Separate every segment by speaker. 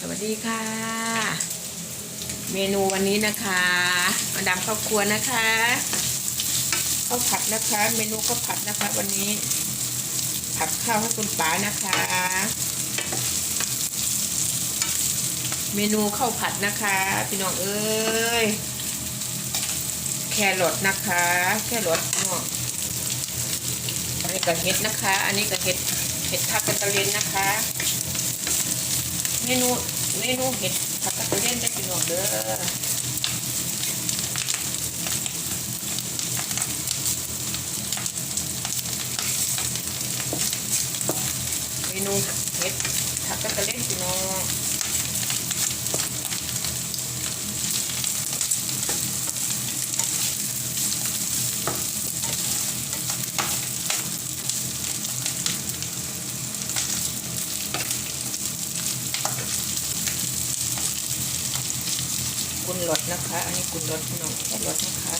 Speaker 1: สวัสดีค่ะ เมนูวันนี้นะคะมาดามครอบครัวนะคะข้าวผัดนะคะ เมนูข้าวผัดนะคะ วันนี้ ผัดข้าวให้คุณป๋านะคะ เมนูข้าวผัดนะคะพี่น้องเอ้ยแครอทนะคะ แครอทพี่น้องอันนี้ก็เห็ดนะคะ อันนี้ก็เห็ดเห็ดทับกันตะเลนนะคะ เมนูเมนูเห็ดผัดกระเทียมได้พี่น้องเด้อเมนูเห็ดผัดกระเทียมพี่น้องกุนรส นะคะอันนี้กุนรสพี่น้องรสนะคะ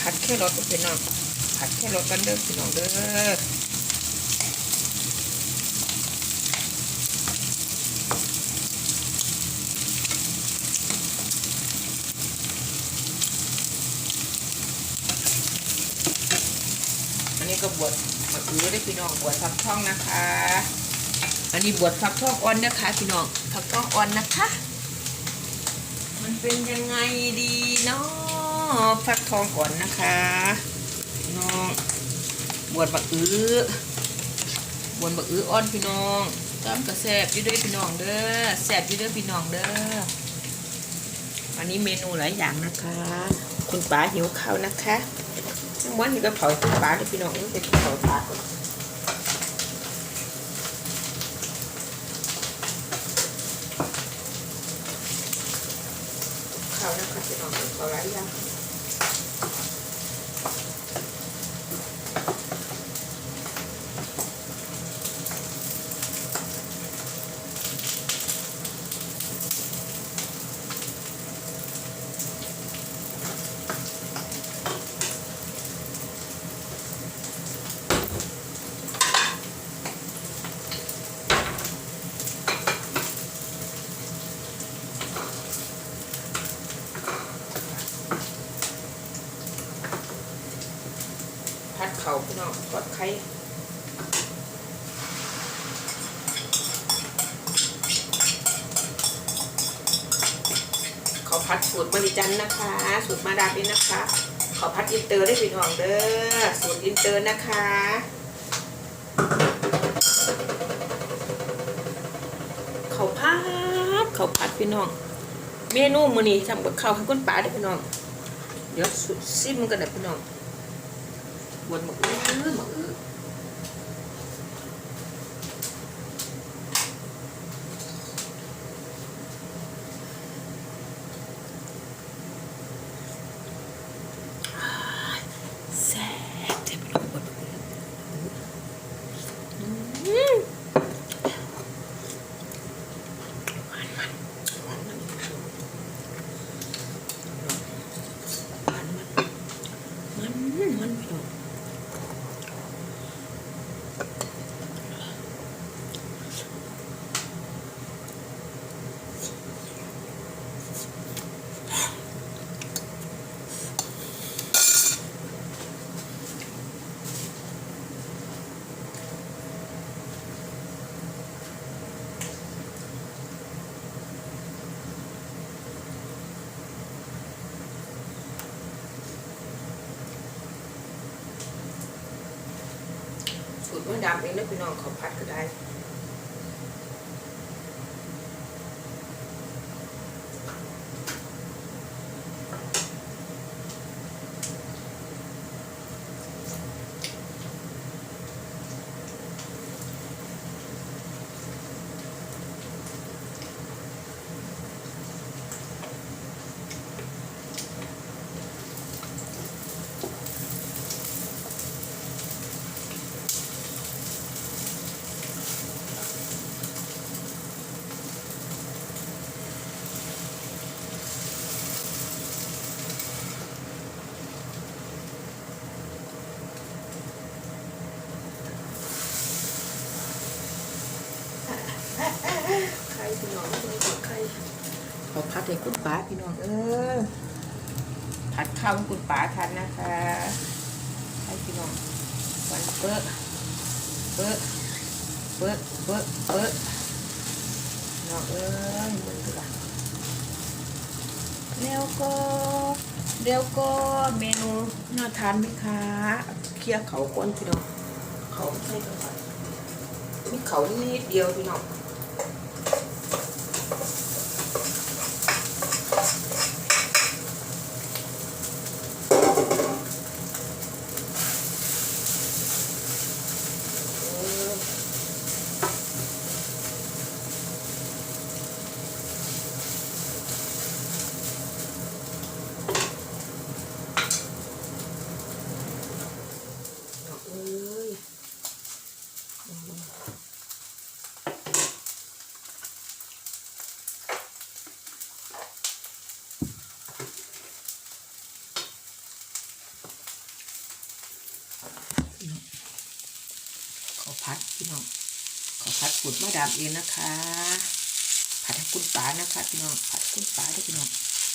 Speaker 1: ผัดแค่รสพี่น้องผัดแค่รสกันเด้อพี่น้องเด้อก็บวช มาอื้อได้พี่น้องบวชฟักทองนะคะ อันนี้บวชฟักทองอ่อนนะคะพี่น้องฟักทองอ่อนนะคะ มันเป็นยังไงดีเนาะฟักทองก่อนนะคะน้องบวชบักอื้อบวชบักอื้ออ่อนพี่น้องตามกระแซบยู่เด้วยพี่น้องเด้อแซบยู่เด้วยพี่น้องเด้ออันนี้เมนูหลายอย่างนะคะ คุณป๋าหิวข้าวนะคะ ทั้งวันนี้ก็เผาคุณป๋าเลยพี่น้องนี่เป็นเผาปลาก่อนข้าวนะคะพี่น้องเผาหลายอย่าง พัด เข่าพี่น้องทอดไข่เขาพัดสูตรมริจันนะคะ สูตรมาดามนี่นะคะเขาพัดอินเตอร์ได้พี่น้องเด้อสูตรอินเตอร์นะคะเขาพัดเขาพัดพี่น้อง เมนูมื้อนี้ทำกับข้าวให้คุณป้าเด้พี่น้อง เดี๋ยวสุดซิมกันนะพี่น้อง วนหมักอื้อหมักอื้อแซ่บเจ็บปวดบวนหมักอื้ออืมหวานมันหวานมันหวานมันมันมันพี่น้อง สูตรมันดำเองนะพี่น้องเขาพัดก็ได้ เพี่น้องไม่ได้หัวไข่เอาพัดให้คุณป๋าพี่น้ อผัดข้าวคุณป๋าทานนะคะให้พี่น้องวันเปิ้ลเปิ้ลเปิ้ลเปิ้ลเปิ้ลน้องเอ้ยมันคืออะแล้วก็เดี๋ยวก็เมนูน่าทานไหมคะเคลียร์เขาก้นพี่น้องเขาใส่กันมีเขานิดเดียวพี่น้อง เอ้ยขอพัดพี่น้อง ขอพั ดขุดมามเองนะคะ ผัดให้คุณป๋านะคะพี่น้อง ผัดคุณป๋าด้วยพี่น้อง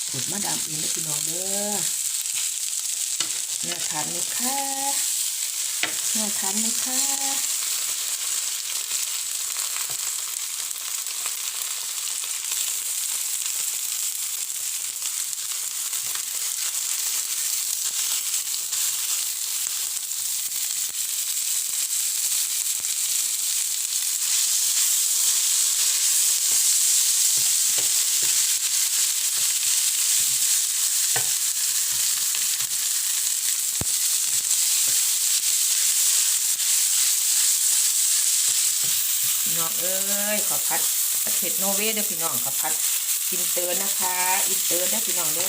Speaker 1: ผดมาดามเองนะพี่น้องเด้อเนื้อทานไหมคะเนื้อทานไหมคะ ยขอพัดประเทศโนเวย์เด้อพี่น้องขอพัดอินเตอร์นะคะ อินเตอร์ได้พี่น้องเด้อ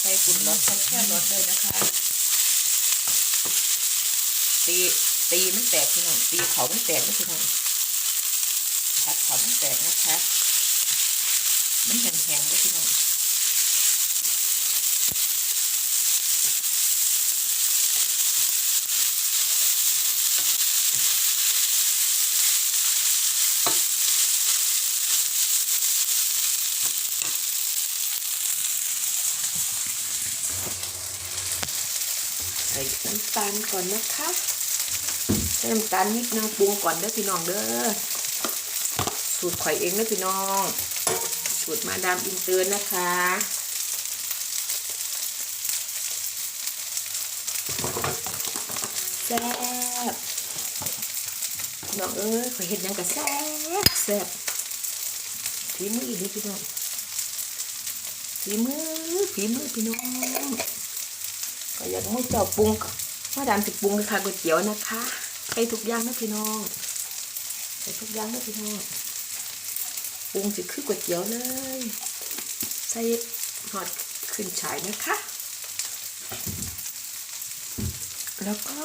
Speaker 1: ใส่กุนรสใส่แค่รสเลยนะคะ ตีตีมันแตกพี่น้องตีเขามันแตกนะพี่น้องพัดเขามันแตกนะคะ มันแข็งๆเลยพี่น้อง ใส่น้ำตาลก่อนนะคะใส่น้ำตาลนิดนึงปรุงก่อนเด้อพี่น้องเด้อสูตรข่อยเองเด้อพี่น้องสูตรมาดามอินเตอร์นะคะแซ่บพี่น้องเอ้ยข่อยเห็นยังกับแซ่บแซ่บฝีมืออีกนิดพี่น้องฝีมือฝีมือพี่น้อง ก็อยากมุ่งเจ้าปรุงมาดามสิปรุงค่ะก๋วยเตี๋ยวนะคะใส่ทุกอย่างนะพี่น้องใส่ทุกอย่างนะพี่น้องปรุงสิคือก๋วยเตี๋ยวเลย ใส่หอดขึ้นฉายนะคะ แล้วก็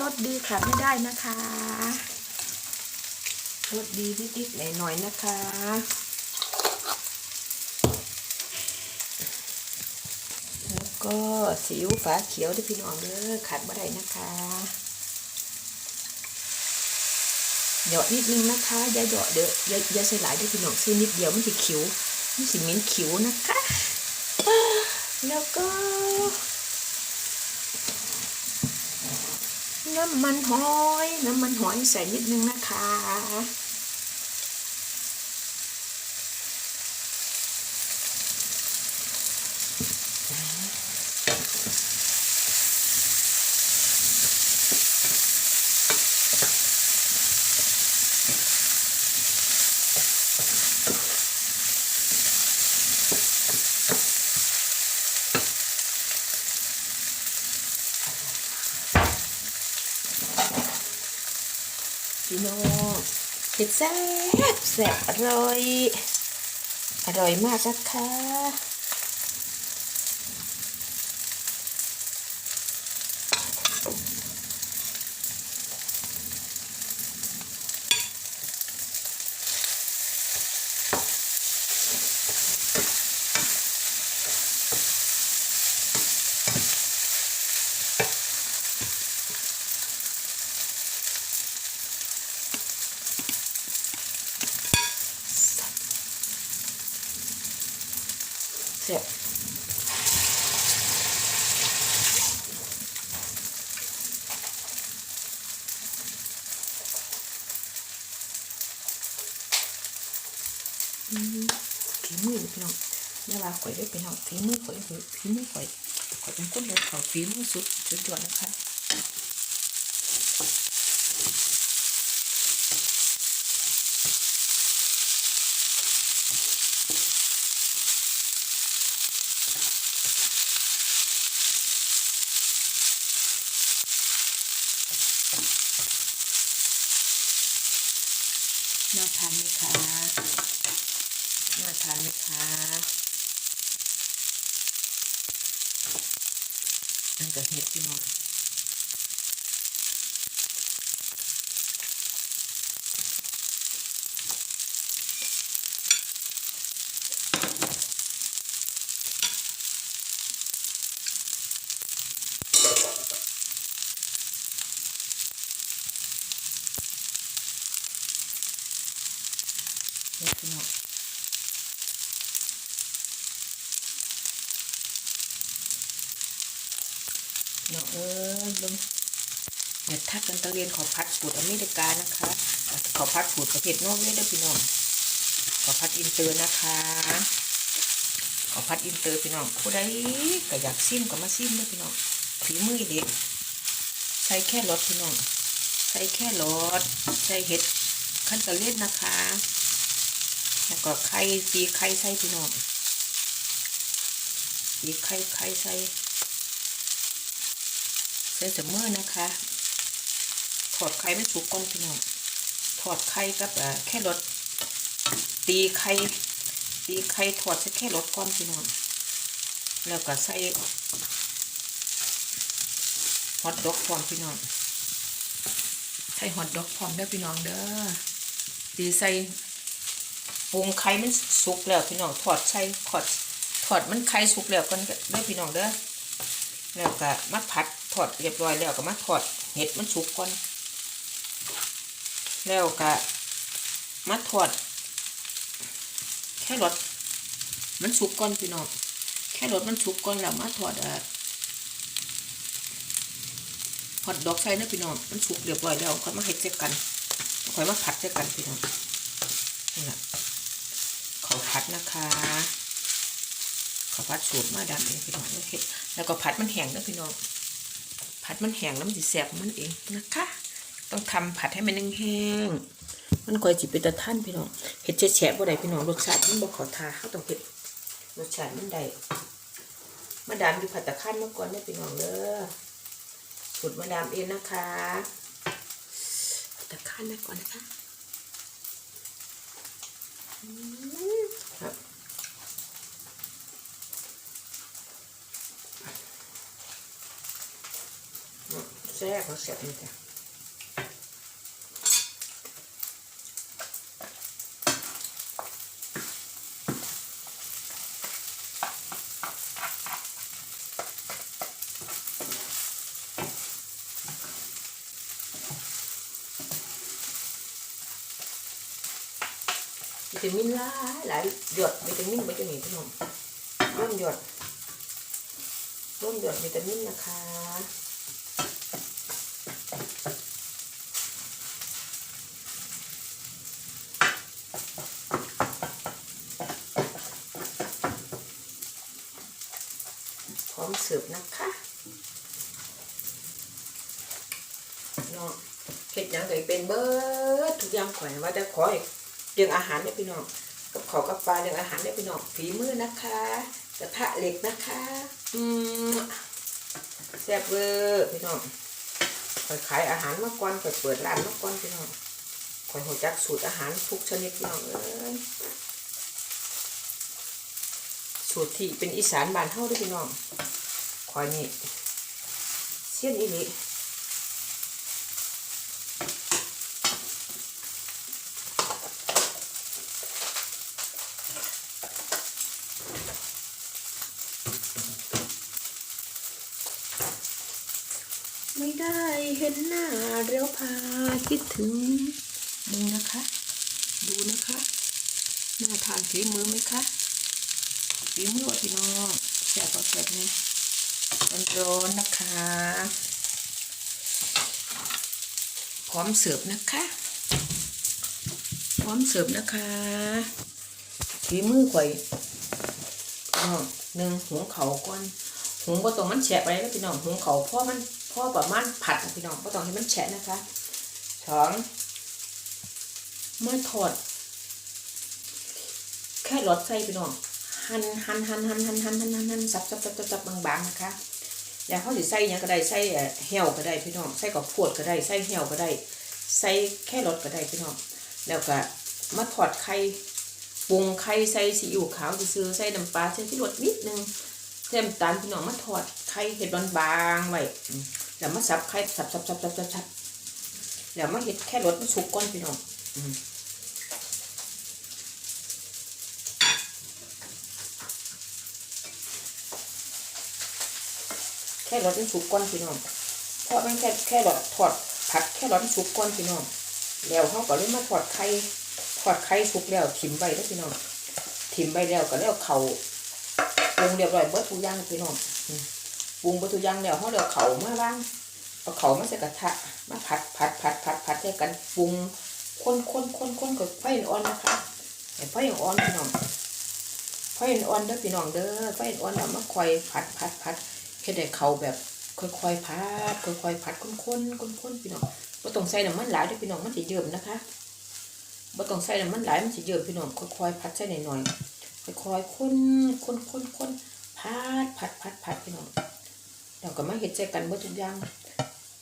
Speaker 1: รสดีขาดไม่ได้นะคะรสดีนิดๆหน่อยๆนะคะ แล้ว ก็สีอิ๊วฝาเขียวด้วยพี่น้องเด้อขาดบ่ได้นะคะเหยาะนิดนึงนะคะอย่าเหยาะเด้ออย่าอย่าใส่หลายด้วยพี่น้องซื้อนิดเดียวมันสิขิวมันสิเหม็นขิวนะคะ แล้วก็ น้ำมันหอย น้ำมันหอยใส่นิดนึงนะคะ พี่น้องเผ็ด แซ่บแซ่บอร่อย อร่อยมากนะคะ ฝีมือพี่น้องเวลาข่อยได้พี่น้องฝีมือข่อยฝีมือข่อยข่อยเป็นคนเดียวข่อยฝีมือสุดสุดยอดนะคะ น่าทานไหมคะ น่าทานไหมคะ อันกับเห็ดพี่น้องเห็ดพี่น้องเนาะเอ้ยเบิ่งเห็ดทักกั นตะเรียนขอพัดสูตรอเมริกานะคะขอพัดสูตรประเทศนอร์เวย์ด้วยพี่น้องขอพัดอินเตอร์นะคะขอพัดอินเตอร์พี่น้องผู้ใดก็อยากซิมก็มาซิมด้วยพี่น้องฝีมือเด็กใส่แค่รสพี่น้องใส่แค่รสใส่เห็ดขั้นตะเลียนะคะแล้วก็ไข่ตีไข่ใส่พี่น้องตีไข่ไข่ใส่ใส่เสมอนะคะ อดไข่ไม่สุกก่อนพี่น้องถอดไข่กับแค่รสตีไข่ตีไข่ถอดใส่แค่รสก่อนพี่น้องแล้วก็ใส่ฮอตดอกพร้อมพี่น้องใส่ฮอตดอกพร้อมเด้อพี่น้องเด้อตีใส่ปรุงไข่มันสุกแล้วพี่น้องถอดใส่ถอดถอดมันไข่สุกแล้วก็เด้อพี่น้องเด้อแล้วก็มาผัดถอดเรียบร้อยแล้วก็มาถอดเห็ดมันสุกก่อน แล้วก็มาถอด แค่รสมันสุกก่อนพี่น้องแค่รสมันสุกก่อนแล้วมาถอดอ่อฮอตดอกใส่นะพี่น้องมันสุกเรียบร้อยแล้วค่อยมาเห็ดเจกันค่อยมาผัดเจกันพี่น้องนี่แหละเขาพัดนะคะเขาพัดสูตรมาดันเองพี่น้องเห็ดแล้วก็พัดมันแห้งนะพี่น้องผัดมันแห้งแล้วมันจะแสบมันเองนะคะ ต้องทำผัดให้มันแห้งๆมันคอยจิเป็นตะท่านพี่น้องเห็ดแฉะบ่ได้พี่น้องรสชาติมันบ่ขอทาเขาต้องเห็ดรสชาติมันได้มาดามอยู่ผัดตะขั้นมาก่อนเนี่ยพี่น้องเด้อสูตรมาดามเองนะคะผัดตะขั้นมาก่อนนะคะครับแซ่บเขาแซ่บนี่จ้ะ ตามินหลายหลายหยดวิตามินวิตามินพี่น้องร่วมหยดร่วมหยดวิตามินนะคะพร้อมเสิร์ฟนะคะเนาะเห็ดยังไงเป็นเบิร์ดทุกอย่างข่อยว่าแต่ขอให้ เรื่องอาหารเนี่ยพี่น้องกับขอกับปลาเรื่องอาหารเนี่ยพี่น้องฝีมือนะคะกระทะเหล็กนะคะ อืมแซ่บเวอร์พี่น้องข่อยขายอาหารมาก่อนข่อยเปิดร้านมาก่อนพี่น้องข่อยหัวจักสูตรอาหารทุกชนิดพี่น้องเอ้ยสูตรที่เป็นอีสานบ้านเฮาด้วยพี่น้องข่อยนี่เสี้ยนอีหลี ไม่ได้เห็นหน้าเรียวพาคิดถึงดูนะคะ ดูนะคะน่าทานฝีมือไหมคะฝีมือพี่น้องแซ่บพอแซ่บนี่ร้อนๆนะคะ พร้อมเสิร์ฟนะคะ พร้อมเสิร์ฟนะคะฝีมือข่อยพี่น้องหนึ่งหุงเขาก่อนหุงก็ต้องมันแฉะไปแล้วพี่น้องหุงเขาเพราะมัน พราะประมาณผัดพี่น้องก็ต้องให้มันแฉะนะคะสองมาทอด แค่รสใส่พี่น้องหั่นหั่นหั่นหั่นหั่นหั่นหั่นหั่นหั่นสับสับสับสับสับบางๆนะคะแล้วเขาสิใส่หยังก็ได้ใส่เหี่ยวก็ได้พี่น้องใส่กับพวดก็ได้ใส่เหี่ยวก็ได้ใส่แค่รสก็ได้พี่น้องแล้วก็มาทอดไข่ปรุงไข่ใส่ซีอิ๊วขาวซื้อใส่น้ำปลาใส่ที่รสนิดนึงใส่น้ำตาลพี่น้องมาทอดไข่เห็ดบางๆไว้ แล้วมาสับไข่สับสับสับสับสับสับแล้วมาเห็ดแค่รสมันสุกก่อนพี่น้องแค่รสมันสุกก่อนพี่น้องเพราะมันแค่แค่รสทอดผัดแค่รสมันสุกก่อนพี่น้องแล้วเขาก็เลยมาทอดไข่ทอดไข่สุกแล้วถิ่มใบแล้วพี่น้องถิ่มใบแล้วก็แล้วเขาปรุงเรียบร้อยเบิดทุกอย่างพี่น้องอืม ปรุงเบิดทุกอย่างแล้วเขาเดี๋ยวเขามาล้างเอาเขามาใส่กระทะมาผัดผัดผัดผัดผัดให้กันปรุงคนคนคนคนกับไฟอ่อนนะคะให้ไฟอ่อนพี่น้องไฟอ่อนเด้อพี่น้องเด้อไฟอ่อนแล้วมาคอยผัดผัดผัดเฮ็ดให้เขาแบบค่อยๆพัดค่อยๆพัดข้นๆข้นๆพี่น้องบ่ต้องใส่น้ำมันหลายเด้วยพี่น้องมันสิเยิ้มนะคะบ่ต้องใส่น้ำมันหลายมันสิเยิ้มพี่น้องค่อยๆพัดใส่หน่อยๆค่อยๆคนคนคนคนพัดพัดพัดพัดพี่น้อง แล้วก็มาเฮ็ดใส่กันเบิดทุกอย่าง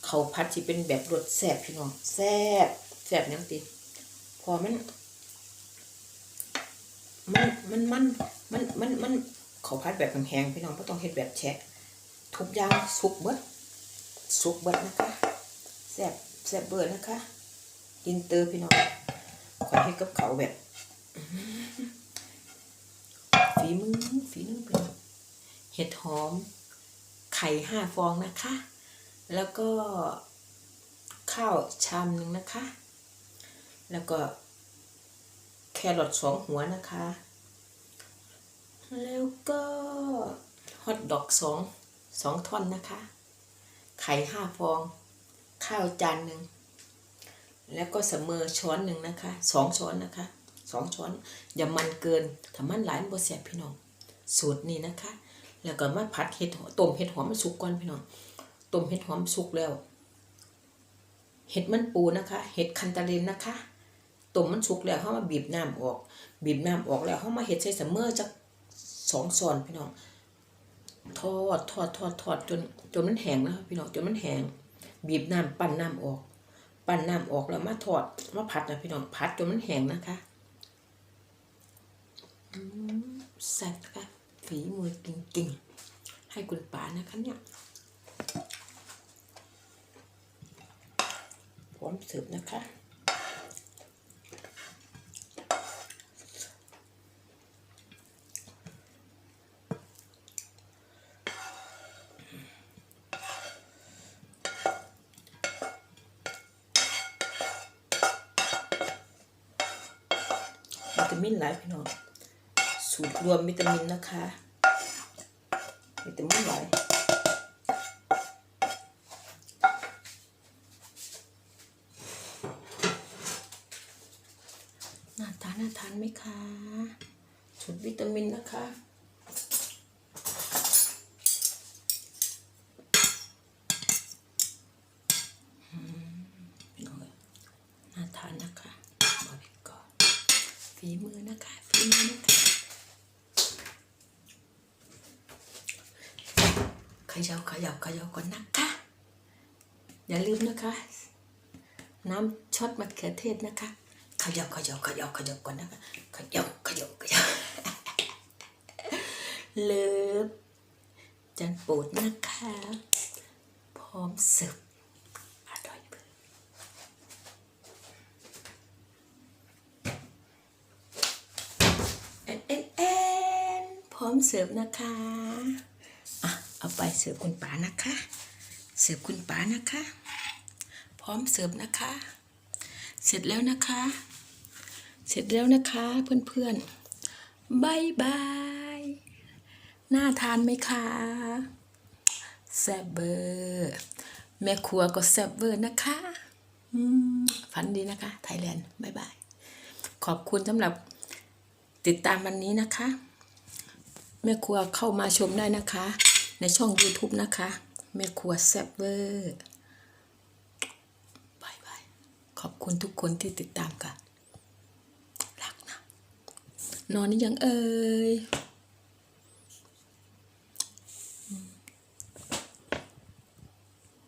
Speaker 1: เขาพัดสิเป็นแบบรสแซ่บพี่น้องแซ่บแซ่บยังติพอมันมันมันมันมันมันมันเขาพัดแบบแห้งๆพี่น้องบ่ต้องเฮ็ดแบบแฉะทุกอย่างสุกเบิดสุกเบิดนะคะแซ่บแซ่บเบิดนะคะกินเตอร์พี่น้องขอให้กับเขาแบบฝีมือฝีมือพี่น้องเห็ดหอม ไข่ห้าฟองนะคะ แล้วก็ข้าวชามหนึ่งนะคะ แล้วก็แครอทสองหัวนะคะ แล้วก็ฮอทดอกสองสองท่อนนะคะ ไข่ห้าฟอง ข้าวจานหนึ่ง แล้วก็เสมอช้อนหนึ่งนะคะสองช้อนนะคะสองช้อน อย่ามันเกินถ้ามันหลายมันบ่แสบพี่น้อง สูตรนี้นะคะ แล้วก็มาผัดเห็ดต้มเห็ดหอมมันสุกก่อนพี่น้องต้มเห็ดหอมสุกแล้ว เห็ดมันปูนะคะ เห็ดคันตาเลนนะคะต้มมันสุกแล้วเขามาบีบน้ำออก บีบน้ำออกแล้วเขามาเห็ดใส่เสมอจักสองช้อนพี่น้องทอดทอดทอดทอดจนจนมันแห้งนะครับพี่น้องจนมันแห้งบีบน้ำปั้นน้ำออก ปั้นน้ำออกแล้วมาทอดมาผัดนะพี่น้องผัดจนมันแห้งนะคะอืมแซ่บค่ะ ฝีมือจริงๆ ให้คุณป๋านะคะเนี่ยพร้อมเสิร์ฟนะคะวิตามินหลายพี่น้อง สูตรรวมวิตามินนะคะ วิตามินหลายน่าทานน่าทานไหมคะสูตรวิตามินนะคะอืมพี่น้องเอ้ยน่าทานนะคะบอกไปก่อนฝีมือนะคะฝีมือนะคะเขย่าเขย่าเขย่าก่อนนะคะ อย่าลืมนะคะ น้ำช็อตมะเขือเทศนะคะขย่าเขย่าเขย่าเขย่าก่อนนะคะขย่าเขย่าเขย่าเลิฟจานโปรดนะคะ พร้อมเสิร์ฟอร่อยเบอร์เอ็นเอ็นเอ็นพร้อมเสิร์ฟนะคะ เอาไปเสิร์ฟคุณป๋านะคะ เสิร์ฟคุณป๋านะคะ พร้อมเสิร์ฟนะคะ เสร็จแล้วนะคะ เสร็จแล้วนะคะเพื่อนๆบายบายน่าทานไหมคะแซ่บเบอร์แม่ครัวก็แซ่บเบอร์นะคะฝันดีนะคะไทยแลนด์บายบายขอบคุณสำหรับติดตามวันนี้นะคะ แม่ครัวเข้ามาชมได้นะคะ ในช่อง YouTube นะคะ แม่ครัวแซ่บเวอร์บายบายขอบคุณทุกคนที่ติดตามค่ะ รักนะ นอนนี่ยังเอ่ย